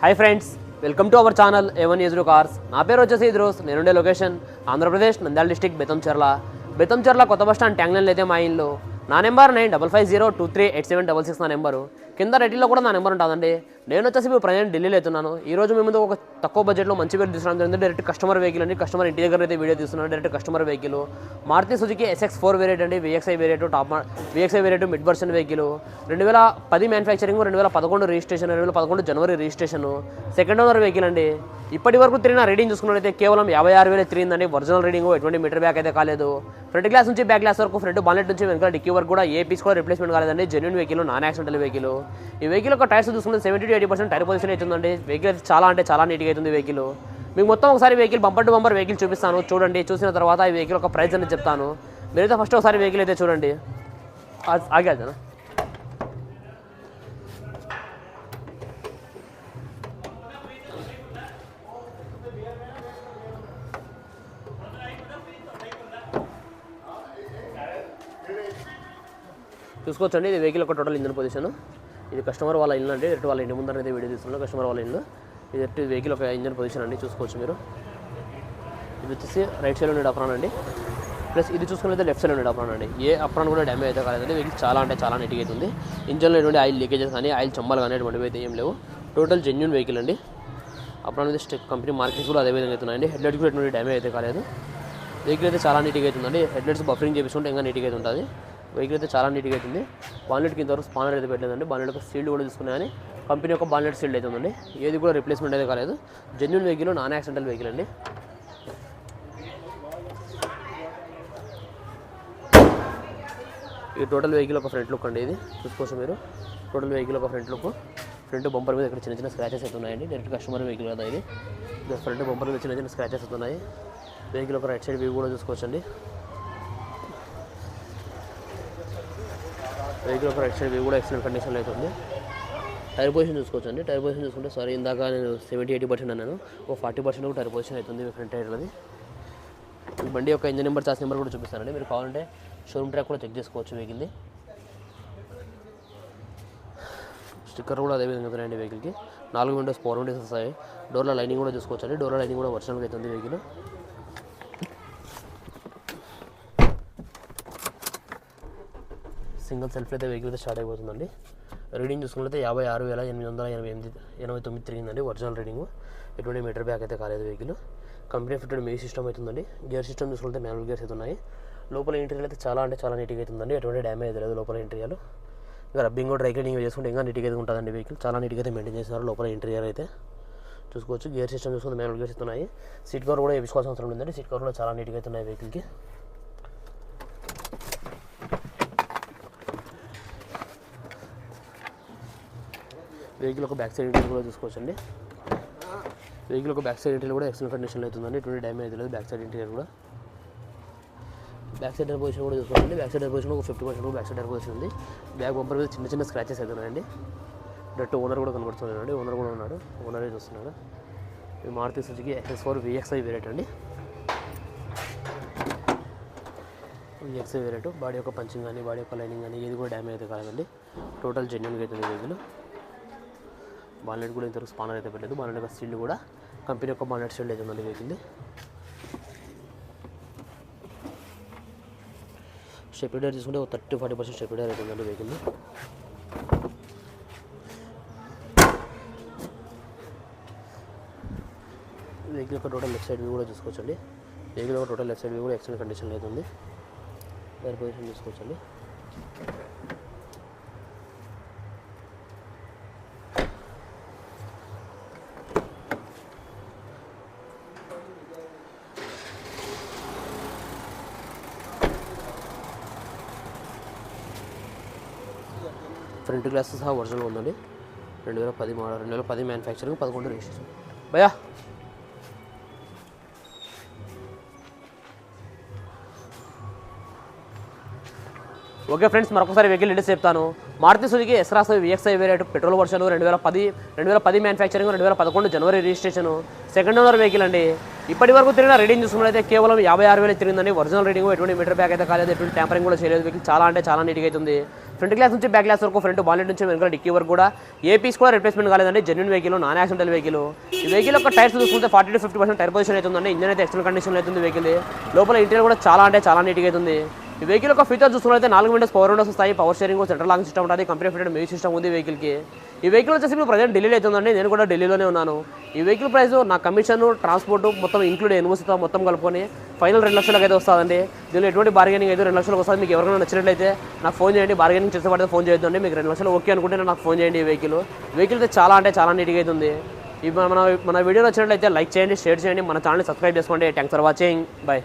Hi friends welcome to our channel ఎవన్ ఎజ్రో cars నా పేరు వచ్చేసి ఇద్రోస్ నేనుండే లొకేషన్ ఆంధ్రప్రదేశ్ నంద్యాల డిస్టిక్ బెతంచెర్ల బెతంచెర్ల కొత్త బస్ స్టాండ్ ట్యాంగ్ అయితే మా ఇల్లు. నా number nine double five zero two three eight seven double six నా నెంబరు. కింద రెడ్డిలో కూడా నా నెంబర్ ఉంటుందండి. నేను వచ్చేసి ఇప్పుడు ప్రజెంట్ ఢిల్లీలో అవుతున్నాను ఈ రోజు మీ ముందు ఒక తక్కువ బడ్జెట్లో మంచి పేరు తీసుకున్నాను జరిగింది. డైరెక్ట్ కస్టమర్ వెహికల్ అండి. కస్టమర్ ఇంటి దగ్గర అయితే వీడియో తీస్తున్నాను. Direct customer vehicle Maruti Suzuki SX four variant అండి. VXI variant top VXI variant mid version vehicle రెండు వేల పది మ్యానుఫ్యాక్చరింగ్ రెండు వేల పదకొండు రిజిస్ట్రేషన్ రెండు వేల పదకొండు జనవరి రిజిస్ట్రేషన్ సెకండ్ ఓనర్ వెహికల్ అండి. ఇప్పటి వరకు తిరిగిన రీడింగ్ చూసుకున్నట్లయితే కేవలం యాభై ఆరు వేలు తిరిగిందండి. ఒరిజినల్ రీడింగ్ ఎటువంటి మీటర్ బ్యాక్ అయితే కాలేదు. ఫ్రంట్ గ్లాస్ నుంచి బ్యాక్ గ్లాస్ వరకు ఫ్రంట్ బాలెట్ నుంచి వెనకాల డిక్కీ వరకు కూడా ఏ పీస్ కూడా రిప్లేస్మెంట్ కాలేదండి. Genuine vehicle non accidental vehicle ఈ వెహికల్ యొక్క టైర్స్ చూసుకుంటే seventy to eighty percent tyre position అవుతుందండి వెహికల్ చాలా అంటే చాలా నీట్గా అవుతుంది వెహికల్ మీకు మొత్తం ఒకసారి vehicle bumper to bumper vehicle చూపిస్తాను. చూడండి చూసిన తర్వాత ఈ వెహికల్ ఒక ప్రైస్ అనేది చెప్తాను. మీరైతే ఫస్ట్ ఒకసారి వెహికల్ అయితే చూడండి. ఆ- ఆగే చూసుకోవచ్చండి. ఇది వెహికల్ ఒక టోటల్ ఇంజన్ పొజిషన్ ఇది కస్టమర్ వాళ్ళ ఇల్లు అండి. ఎటు వాళ్ళ ఇంటి ముందర అయితే వీడియో తీస్తున్నాం కస్టమర్ వాళ్ళ ఇల్లు. ఇది ఎటు వెహికల్ ఒక ఇంజన్ పొజిషన్ అండి. చూసుకోవచ్చు మీరు. ఇది వచ్చేసి రైట్ సైడ్ ఉండే అప్రాన్ అండి. ప్లస్ ఇది చూసుకున్నట్లయితే లెఫ్ట్ సైడ్ ఉండే అప్రాన్ అండి. ఏ అప్రాన్ కూడా డ్యామేజ్ అయితే కాలేదండి వెహికల్ చాలా అంటే చాలా నీట్గా అవుతుంది ఇంజన్లో ఎటువంటి ఆయిల్ లీకేజెస్ కానీ ఆయిల్ చంబాలు కానీ అటువంటివి అయితే ఏం లేవు. టోటల్ జెన్యున్ వెహికల్ అండి. అప్రాన్ అయితే స్టెక్ కంపెనీ మార్కెట్స్ కూడా అదే విధంగా అవుతున్నాయండి హెడ్లైట్ కూడా ఎటువంటి డ్యామేజ్ అయితే కాలేదు. వెహికల్ అయితే చాలా నీట్గా అవుతుందండి హెడ్లైట్స్ బఫరింగ్ చేపించుకుంటే ఇంకా నీట్గా అయితే ఉంటుంది. వెహికల్ అయితే చాలా నీట్గా అవుతుంది బాన్లెట్కి ఇంతవరకు స్పానర్ అయితే పెట్టలేదండి. బాన్లెట్ యొక్క సీల్డ్ కూడా తీసుకున్నాయని కంపెనీ యొక్క బాన్లెట్ సీల్డ్ అయితే ఉందండి. ఏది కూడా రిప్లేస్మెంట్ అయితే కాలేదు. Genuine vehicle non accidental vehicle అండి. ఈ టోటల్ వెహికల్ ఒక ఫ్రంట్ లుక్ అండి ఇది. చూసుకోవచ్చు మీరు. టోటల్ వెహికల్ ఒక ఫ్రంట్ లుక్ ఫ్రంట్ బంపర్ మీద ఇక్కడ చిన్న చిన్న స్క్రాచెస్ అయితే డైరెక్ట్ కస్టమర్ వెహికల్ కదా ఇది. ఫ్రంట్ బంపర్ మీద చిన్న చిన్న స్క్రాచెస్ అవుతున్నాయి ఉన్నాయి. వెహికల్ ఒక రైట్ సైడ్ వ్యూ కూడా చూసుకోవచ్చండి. వెహికల్ ఒక రైట్ సైడ్ కూడా ఎక్సలెంట్ కండిషన్లో అయితే ఉంది. టైర్ పొజిషన్ చూసుకోవచ్చు అండి టైర్ పొజిషన్ చూసుకుంటే సారీ ఇందాక నేను సెవెంటీ ఎయిటీ పర్సెంట్ అన్నాను. ఒక ఫార్టీ పర్సెంట్ టైర్ పొజిషన్ అవుతుంది ఫ్రంట్ టైర్లది ఈ బండి యొక్క ఇంజన్ నెంబర్ చార్జ్ నెంబర్ కూడా చూపిస్తానండి. మీరు కావాలంటే షోరూమ్ ట్రాక్ కూడా చెక్ చేసుకోవచ్చు వెహికల్ది స్టిక్కర్ కూడా అదే విధంగా ఉన్నాయండి వెహికల్కి నాలుగు విండోస్ ఫోర్ విండోస్ వస్తాయి. డోర్ల లైనింగ్ కూడా చూసుకోవచ్చు అండి డోర్ల లైనింగ్ కూడా వర్షన్గా అవుతుంది వెహికల్ సింగిల్ సెల్ఫ్ అయితే వెహికల్ అయితే స్టార్ట్ అయిపోతుందండి. రీడింగ్ చూసుకున్నట్లయితే యాభై ఆరు వేల ఎనిమిది వందల ఎనభై ఎనిమిది ఎనభై తొమ్మిది తిరిగిందండి ఒరిజినల్ రీడింగ్. ఎటువంటి మీటర్ బ్యాక్ అయితే కాలేదు వెహికల్. కంపెనీ ఫిట్టెడ్ మీ సిస్టమ్ అవుతుందండి. గేర్ సిస్టమ్ చూసుకుంటే మాన్యువల్ గేర్స్ అయితే ఉన్నాయి లోపల ఇంటీరియర్ అయితే చాలా అంటే చాలా నీట్గా అవుతుందండి. ఎటువంటి డ్యామేజ్ లేదు లోపల ఇంటీరియర్. ఇంకా రబ్బింగ్ డ్రై క్లీనింగ్ చేసుకుంటే ఇంకా నీట్గా అయితే ఉంటుందండి వెహికల్. చాలా నీట్గా అయితే మెయింటైన్ చేస్తున్నారు లోపల ఇంటీరియర్ అయితే. చూసుకోవచ్చు. గేర్ సిస్టమ్ చూసుకుంటే మాన్యువల్ గేర్స్ అయితే ఉన్నాయి. సీట్ కవర్ కూడా వేసుకోవాల్సిన అవసరం ఉందండి సీట్ కవర్ కూడా చాలా నీట్గా అయితే ఉన్నాయి వెహికల్కి. వెహికల్ ఒక బ్యాక్ సైడ్ ఇంటీరియర్ కూడా చూసుకోవచ్చండి. వెహికల్ ఒక బ్యాక్ సైడ్ ఇంటీరియర్ కూడా ఎక్సలెంట్ కండిషన్లో అవుతుందండి. ఎటువంటి డ్యామేజ్ లేదు. బ్యాక్ సైడ్ ఇంటీరియర్ కూడా. బ్యాక్ సైడ్ టైర్ పొజిషన్ కూడా చూసుకోండి బ్యాక్ సైడ్ టైర్ పొజిషన్ ఒక fifty percent back side tyre position ఉంది. బ్యాక్ బంపర్ మీద చిన్న చిన్న స్క్రాచెస్ అవుతున్నాయండి. డైరెక్ట్ ఓనర్ కూడా కనబడుతున్నాడు ఓనర్ కూడా ఉన్నాడు. ఓనరే చూస్తున్నాడు. ఇది Maruti Suzuki X four VXI variant అండి. విఎక్స్ఐ వేరియట్ బాడీ యొక్క పంచింగ్ కానీ బాడీ యొక్క లైనింగ్ కానీ ఏది కూడా డ్యామేజ్ అయితే కాదండి టోటల్ జెన్యున్గా అవుతుంది వెహికల్ బాలెట్ కూడా ఇంతవరకు స్పానర్ అయితే పెట్టలేదు. బాలెట్ యొక్క స్టీల్ కూడా కంపెనీ యొక్క బాలెట్ స్టీల్ అయితే ఉందండి వెహికల్ స్టెపిడర్ తీసుకుంటే ఒక థర్టీ ఫార్టీ పర్సెంట్ స్టెపిడర్ అయితే ఉందండి వెహికల్ వెహికల్ యొక్క టోటల్ లెఫ్ట్ సైడ్ వ్యూ కూడా చూసుకోవచ్చండి. వెహికల్ యొక్క టోటల్ లెఫ్ట్ సైడ్ వ్యూ కూడా ఎక్సలెంట్ కండిషన్లో అయితే ఉంది. టైర్ పొజిషన్ చూసుకోవచ్చండి. ఫ్రంట్ గ్లాస్ సహా ఒరిజినల్ ఉందండి. రెండు వేల పది మోడల్ రెండు వేల పది మ్యానుఫ్యాక్చరింగ్ పదకొండు రిజిస్ట్రేషన్. భయా ఓకే ఫ్రెండ్స్ మరొకసారి వెహికల్ డీటెయిల్స్ చెప్తాను. Maruti Suzuki ఎస్రాస్ VXI variant petrol version రెండు వేల పది రెండు వేల పది మ్యానుఫ్యాక్చరింగ్ రెండు వేల పదకొండు జనవరి రిజిస్ట్రేషన్. సెకండ్ ఓనర్ వెహికల్ అండి. ఇప్పటి వరకు తిరిగిన రీడింగ్ చూసుకున్నట్లయితే కేవలం యాభై ఆరు వేలు తిరిగిందండి. ఒరిజినల్ రీడింగ్ ఎటువంటి మీటర్ బ్యాక్ అయితే కాలేదు ఎటువంటి ట్యాంపరింగ్ కూడా చేయలేదు. వెహికల్ చాలా అంటే చాలా నీట్గా అవుతుంది ఫ్రంట్ గ్లాస్ నుంచి బ్యాక్ గ్లాస్ వరకు ఫ్రంట్ బాలెట్ నుంచి వెనుక డిక్కీ వరకు కూడా ఏ పీస్ కూడా రిప్లేస్మెంట్ కాలేదండి. Genuine vehicle non accidental vehicle ఈ వెహికల్ యొక్క టైర్స్ చూసుకుంటే forty to fifty percent tyre position అవుతుందండి ఇంజన్ అయితే ఎక్స్టర్నల్ కండిషన్ అవుతుంది వెహికల్ లోపల ఇంటీరియర్ కూడా చాలా అంటే చాలా నీట్గా అవుతుంది. ఈ వెహికల్ యొక్క ఫీచర్ చూసుకున్నట్లయితే నాలుగు విండోస్ పవర్ విండోస్ వస్తాయి. Power steering central lock system ఉంటుంది. కంపెనీ ఫిటెడ్ మ్యూజిక్ సిస్టమ్ ఉంది వెహికల్కి ఈ వెహికల్ వచ్చేసి ఇప్పుడు ప్రజెంట్ ఢిల్లీలో అవుతుందండి. నేను కూడా ఢిల్లీలోనే ఉన్నాను. ఈ వెహికల్ ప్రైస్ నా కమిషన్ ట్రాన్స్పోర్ట్ మొత్తం ఇంక్లూడ్ ఎన్వోసితో మొత్తం కలుపుకొని ఫైనల్ రెండు లక్షలకు అయితే వస్తుందండి. దీనిలో ఎటువంటి బార్గెనింగ్ అయితే రెండు లక్షలకు వస్తుంది మీకు ఎవరికైనా నచ్చినట్లయితే నాకు ఫోన్ చేయండి. బార్గెనింగ్ చేసే పడితే ఫోన్ చేయొద్దండి మీకు రెండు లక్షలు ఓకే అనుకుంటే నాకు ఫోన్ చేయండి ఈ వెహికల్. వెహికల్ అయితే చాలా అంటే చాలా నీట్గా అవుతుంది ఈ మన మన వీడియో నచ్చినట్లయితే లైక్ చేయండి షేర్ చేయండి. మన ఛానల్ సబ్స్క్రైబ్ చేసుకోండి. Thanks for watching bye